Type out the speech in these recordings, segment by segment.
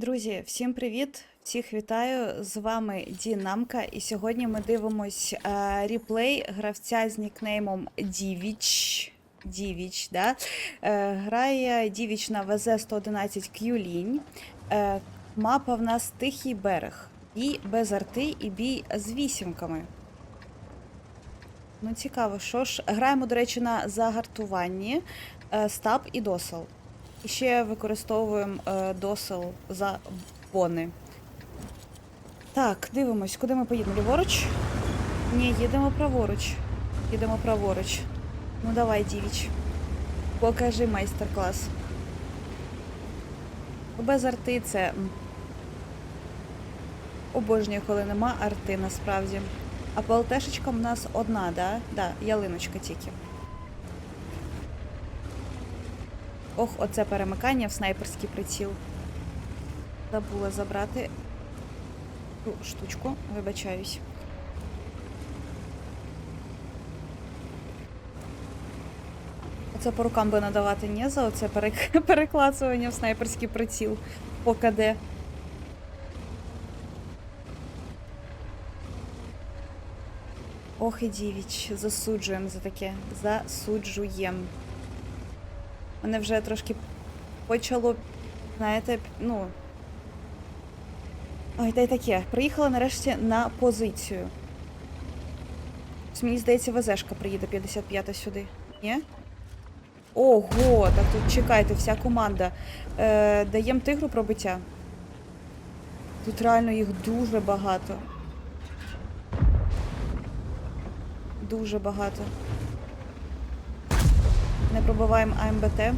Друзі, всім привіт! Всіх вітаю! З вами Дінамка, і сьогодні ми дивимось е, ріплей гравця з нікнеймом Дівіч. Дівіч, да? Е, грає Дівіч на ВЗ-111 К'юлінь. Е, мапа в нас Тихий берег. Бій без арти і бій з вісімками. Ну, цікаво, що ж. Граємо, до речі, на загартуванні, е, стаб і досел. І ще використовуємо е, досел за бони. Так, дивимось, куди ми поїдемо? Ліворуч? Ні, їдемо праворуч. Їдемо праворуч. Ну давай, дівіч. Покажи майстер-клас. Без арти це. Обожнюю, коли нема арти насправді. А ПЛТшечка в нас одна, да? Да, ялиночка тільки. Ох, оце перемикання в снайперський приціл. Забула забрати ту штучку, вибачаюсь. Оце по рукам би надавати ні за оце перек- переклацування в снайперський приціл по КД. Ох і дівіч, засуджуємо за таке. Засуджуємо. Мене вже трошки почало, знаєте, ну. Ой, та й таке. Приїхала нарешті на позицію. Мені здається, ВЗшка приїде 55-та сюди. Ні? Ого, так тут чекайте, вся команда. Е, Даємо тигру пробиття. Тут реально їх дуже багато. Дуже багато. Не пробиваємо АМБТ.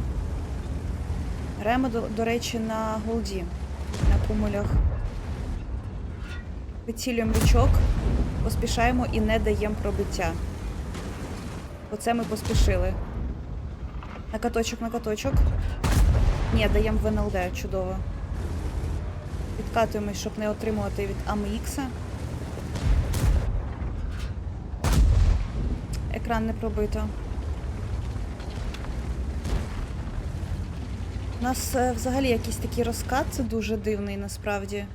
Граємо, до, до речі, на голді, на кумулях. Вицілюємо лючок, поспішаємо і не даємо пробиття. Оце ми поспішили. На каточок, на каточок. Ні, даємо в НЛД, чудово. Відкатуємось, щоб не отримувати від АМХ. Екран не пробито. У нас е, взагалі якийсь такий розкат, це дуже дивний насправді.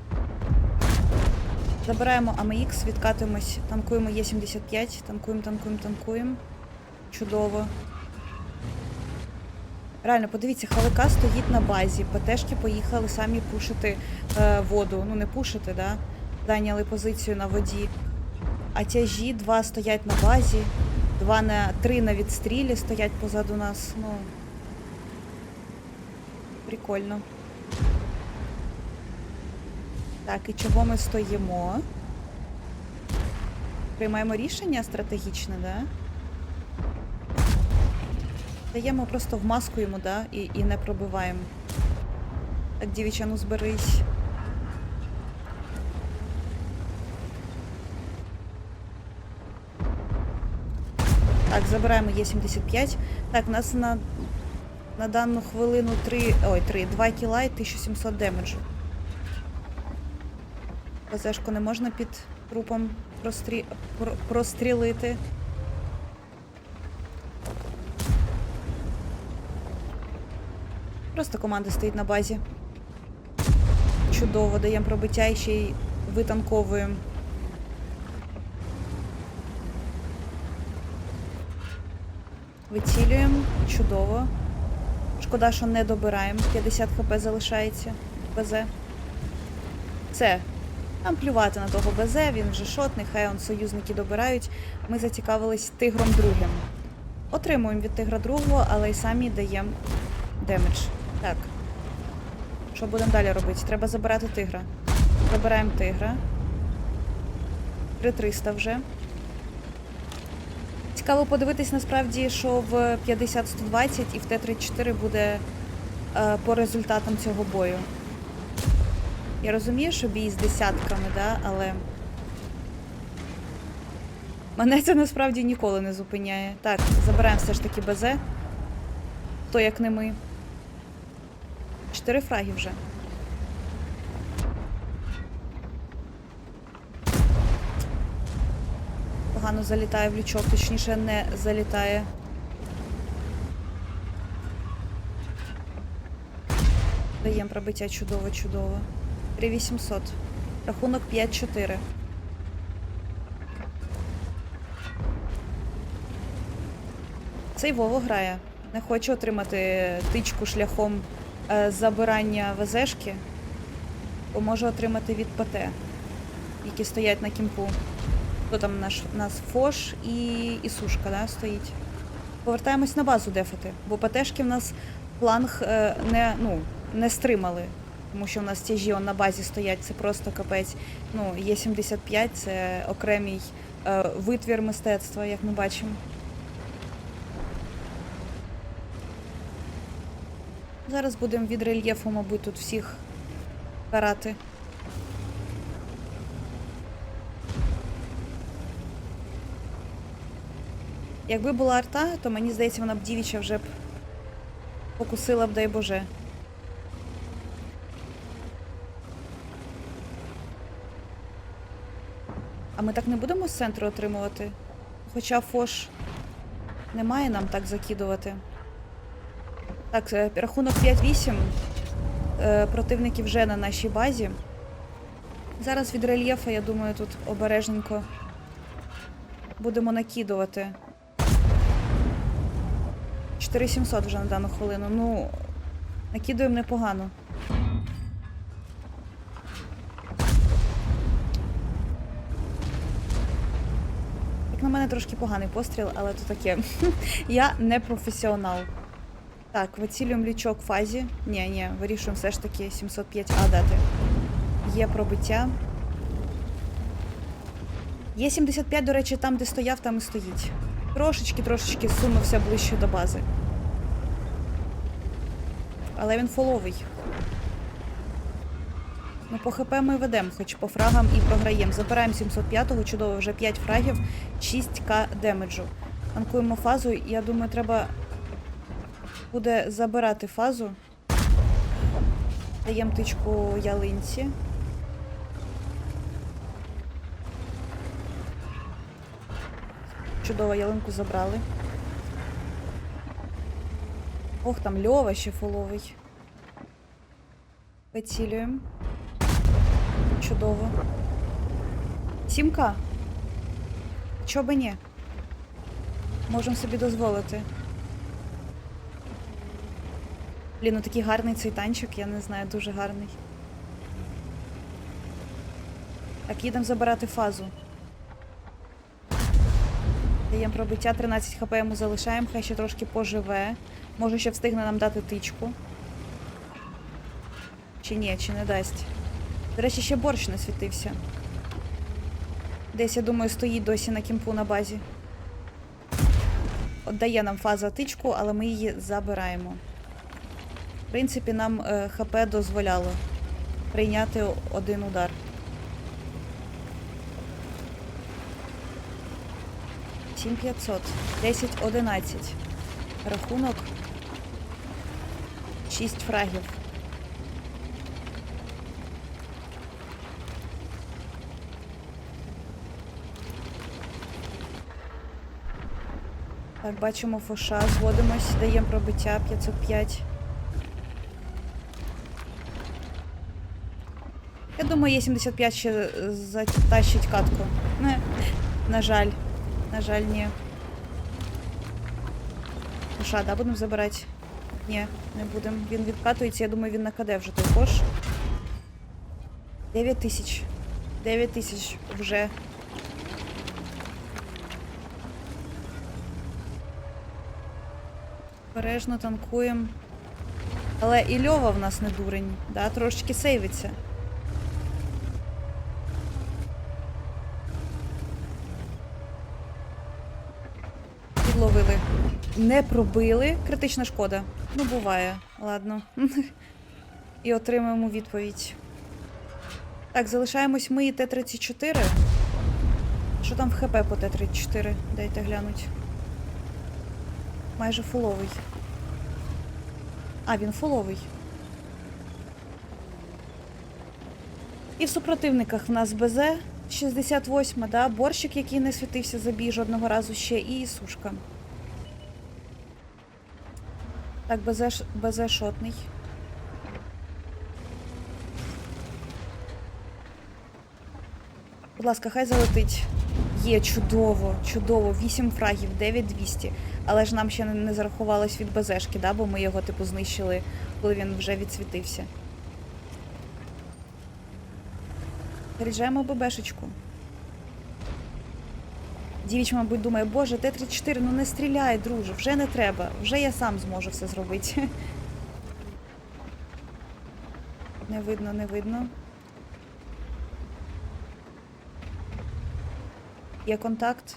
Забираємо АМХ, відкатуємось, танкуємо Е75, танкуємо, танкуємо, танкуємо. Чудово. Реально, подивіться, ХВК стоїть на базі. ПТшки поїхали самі пушити е, воду. Ну, не пушити, да? Зайняли позицію на воді. А тяжі два стоять на базі, два на три на відстрілі стоять позаду нас. Ну. Прикольно. Так, і чого ми стоїмо? Приймаємо рішення стратегічне, да? Даємо просто в маску йому, да? І, і не пробиваємо. Так, дівча, ну зберись. Так, забираємо Е75. Так, нас на, на дану хвилину 3. Ой, 3, 2 кіла і 1700 демеджу. ПЗшку не можна під трупом прострі... про... прострілити. Просто команда стоїть на базі. Чудово, даємо пробиття і ще й витанковуємо. Вицілюємо. Чудово. Шкода, що не добираємо. 50 хп залишається. БЗ. Це. Нам плювати на того БЗ, він вже шотний, хай он союзники добирають. Ми зацікавились тигром другим. Отримуємо від тигра другого, але й самі даємо демедж. Так. Що будемо далі робити? Треба забирати тигра. Забираємо тигра. 3300 вже. Цікаво подивитись насправді, що в 50-120 і в Т-34 буде е, по результатам цього бою. Я розумію, що бій з десятками, да, але. Мене це насправді ніколи не зупиняє. Так, забираємо все ж таки БЗ. То як не ми. Чотири фраги вже. Погано залітає в лючок, точніше не залітає. Даємо пробиття чудово, чудово. 3800. Рахунок 5-4. Цей Вово грає. Не хоче отримати тичку шляхом е, забирання ВЗшки, бо може отримати від ПТ, які стоять на кімпу. Хто там наш нас Фош і, і Сушка, да, стоїть. Повертаємось на базу дефати, бо ПТшки в нас фланг е, не, ну, не стримали. Тому що в нас тяжі он на базі стоять, це просто капець. Ну, є 75 це окремий е, витвір мистецтва, як ми бачимо. Зараз будемо від рельєфу, мабуть, тут всіх карати. Якби була арта, то мені здається, вона б дівіча вже б покусила б, дай Боже. А ми так не будемо з центру отримувати? Хоча Фош не має нам так закидувати. Так, е, рахунок 5-8. Е, Противники вже на нашій базі. Зараз від рельєфа, я думаю, тут обережненько будемо накидувати. 4700 вже на дану хвилину. Ну, накидуємо непогано. Як на мене трошки поганий постріл, але то таке. Я не професіонал. Так, вицілюємо лючок в фазі. Ні, ні, вирішуємо все ж таки 705А дати. Є пробиття. Є 75, до речі, там, де стояв, там і стоїть. Трошечки, трошечки сунувся ближче до бази. Але він фоловий. Ну, по ХП ми ведемо, хоч по фрагам і програємо. Забираємо 705-го, чудово, вже 5 фрагів, 6к демеджу. Танкуємо фазу, я думаю, треба буде забирати фазу. Даємо тичку ялинці. Чудово, ялинку забрали. Ох, там Льова ще фоловий. Поцілюємо. Чудово. Сімка. Чо би ні? Можемо собі дозволити. Блін, ну такий гарний цей танчик, я не знаю, дуже гарний. Так, їдемо забирати фазу. Даємо пробиття, 13 хп йому залишаємо, хай ще трошки поживе. Може ще встигне нам дати тичку. Чи ні, чи не дасть. До речі, ще борщ не світився. Десь, я думаю, стоїть досі на кімпу на базі. От дає нам фаза тичку, але ми її забираємо. В принципі, нам е, ХП дозволяло прийняти один удар. Сім 500, 10 11. Рахунок 6 фрагів. Так, бачимо фоша, зводимось, даємо пробиття 505. Я думаю, є 75 ще затащить катку. Не, на жаль. На жаль, ні. Фоша, да, будемо забирати? Ні, не будемо. Він відкатується, я думаю, він на КД вже фош. 9 тисяч. 9 тисяч вже. Бережно танкуємо. Але і Льова в нас не дурень, да, трошечки сейвиться. Підловили. Не пробили. Критична шкода. Ну, буває. Ладно. І отримаємо відповідь. Так, залишаємось ми і Т-34. Що там в ХП по Т-34? Дайте глянуть. Майже фуловий. А, він фуловий. І в супротивниках в нас БЗ 68-ма, да? борщик, який не світився, за бій жодного разу ще, і сушка. Так, БЗ, е-, БЗ. Будь ласка, хай залетить. Є, чудово, чудово, 8 фрагів, 9200. Але ж нам ще не зарахувалось від БЗшки, да? бо ми його типу знищили, коли він вже відсвітився. Заряджаємо ББшечку. Дівіч, мабуть, думає, боже, Т-34, ну не стріляй, друже, вже не треба. Вже я сам зможу все зробити. Не видно, не видно. Є контакт.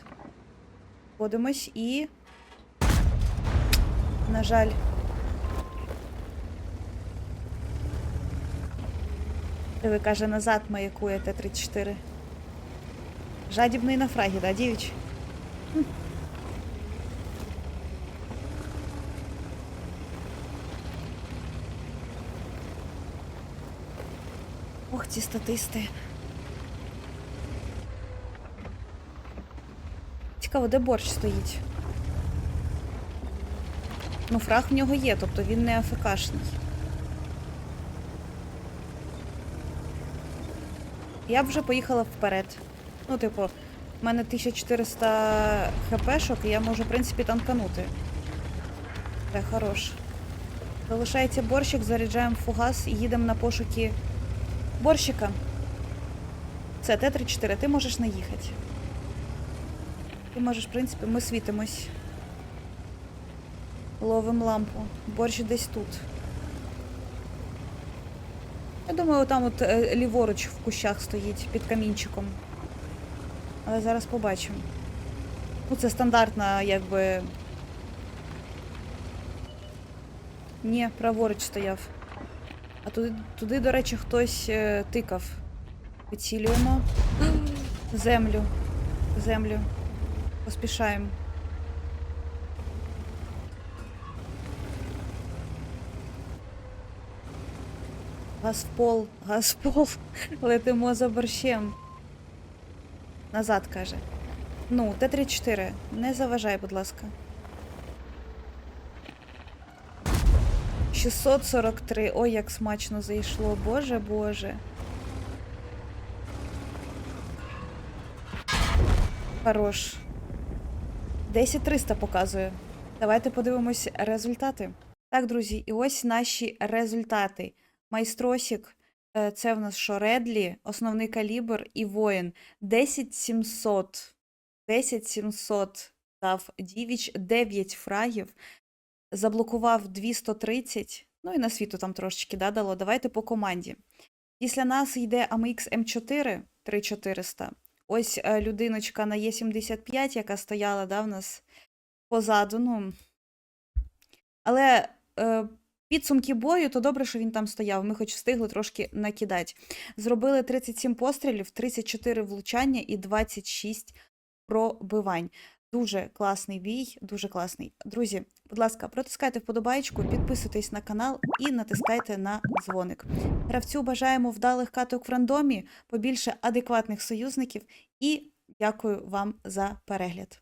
Вводимось і. На жаль. Диви, каже, назад маякує Т-34. Жадібний на фрагі, да, дівіч? Хм. Ох, ці статисти. Цікаво, де борщ стоїть? Ну, фраг в нього є, тобто він не АФКшний. Я б вже поїхала вперед. Ну, типу, в мене 1400 хпшок, і я можу, в принципі, танканути. Це хорош. Залишається борщик, заряджаємо фугас і їдемо на пошуки борщика. Це Т-34, ти можеш не їхати. Ти можеш, в принципі, ми світимось. Ловим лампу. Борщ десь тут. Я думаю, там от е, ліворуч в кущах стоїть під камінчиком. Але зараз побачимо. Ну, це стандартна, якби. Ні, праворуч стояв. А туди, туди до речі, хтось е, тикав. Вицілюємо. Землю. Землю. Поспішаємо. Газ в пол, газ в пол. Летимо за борщем. Назад, каже. Ну, Т-34. Не заважай, будь ласка. 643. Ой, як смачно зайшло. Боже, боже. Хорош. 10300 показує. Давайте подивимось результати. Так, друзі, і ось наші результати. Майстросік, е, це в нас що Редлі, основний калібр і воїн. 10700. 10700 дав Дівіч, 9 фрагів, заблокував 230. Ну і на світу там трошечки да, дало. Давайте по команді. Після нас йде AMX M4 3400. Ось е, людиночка на Е75, яка стояла да, в нас позаду. Ну. Але е, підсумки бою, то добре, що він там стояв. Ми хоч встигли трошки накидати. Зробили 37 пострілів, 34 влучання і 26 пробивань. Дуже класний бій, дуже класний. Друзі, будь ласка, протискайте вподобайку, підписуйтесь на канал і натискайте на дзвоник. Гравцю бажаємо вдалих каток в рандомі, побільше адекватних союзників і дякую вам за перегляд.